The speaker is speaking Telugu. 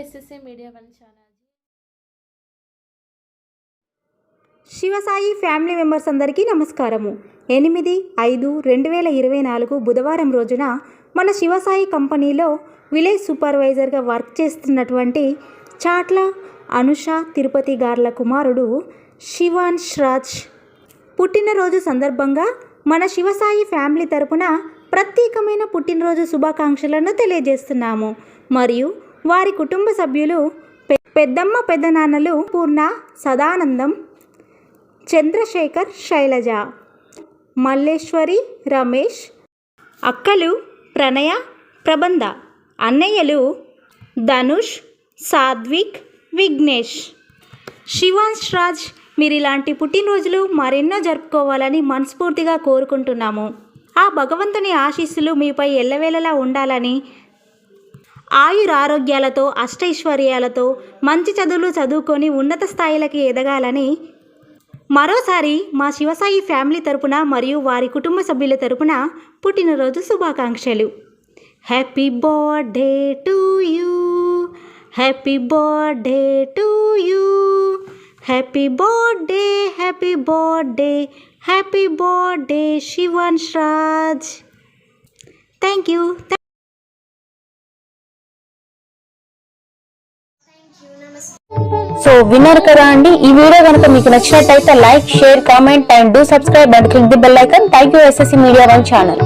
SSA media one channel Shivasai family members అందరికీ నమస్కారము. ఎనిమిది ఐదు రెండు వేల ఇరవై నాలుగు బుధవారం రోజున మన శివసాయి కంపెనీలో విలేజ్ సూపర్వైజర్గా వర్క్ చేస్తున్నటువంటి చాట్ల అనుష తిరుపతి గార్ల కుమారుడు శివాన్ష్ రాజ్ పుట్టినరోజు సందర్భంగా మన శివసాయి ఫ్యామిలీ తరపున ప్రత్యేకమైన పుట్టినరోజు శుభాకాంక్షలను తెలియజేస్తున్నాము. మరియు వారి కుటుంబ సభ్యులు పె- పెద్దమ్మ పెద్దనాన్నలు పూర్ణ సదానందం చంద్రశేఖర్ శైలజ మల్లేశ్వరి రమేష్ అక్కలు ప్రణయ ప్రబంధ అన్నయ్యలు ధనుష్ సాద్విక్ విఘ్నేష్. శివాంశ్ రాజ్ మీరు ఇలాంటి పుట్టినరోజులు మరెన్నో జరుపుకోవాలని మనస్ఫూర్తిగా కోరుకుంటున్నాము. ఆ భగవంతుని ఆశీస్సులు మీపై ఎల్లవేళలా ఉండాలని ఆయురారోగ్యాలతో అష్టైశ్వర్యాలతో మంచి చదువులు చదువుకొని ఉన్నత స్థాయిలకి ఎదగాలని మరోసారి మా శివసాయి ఫ్యామిలీ తరపున మరియు వారి కుటుంబ సభ్యుల తరపున పుట్టినరోజు శుభాకాంక్షలు. Happy birthday to you. Happy birthday to you happy birthday happy birthday happy birthday Shivansh Raj thank you so విన్నారు కదా అండి ఈ వీడియో కనుక మీకు నచ్చినట్టయితే like share comment and do subscribe and click the bell icon thank you SSC media one channel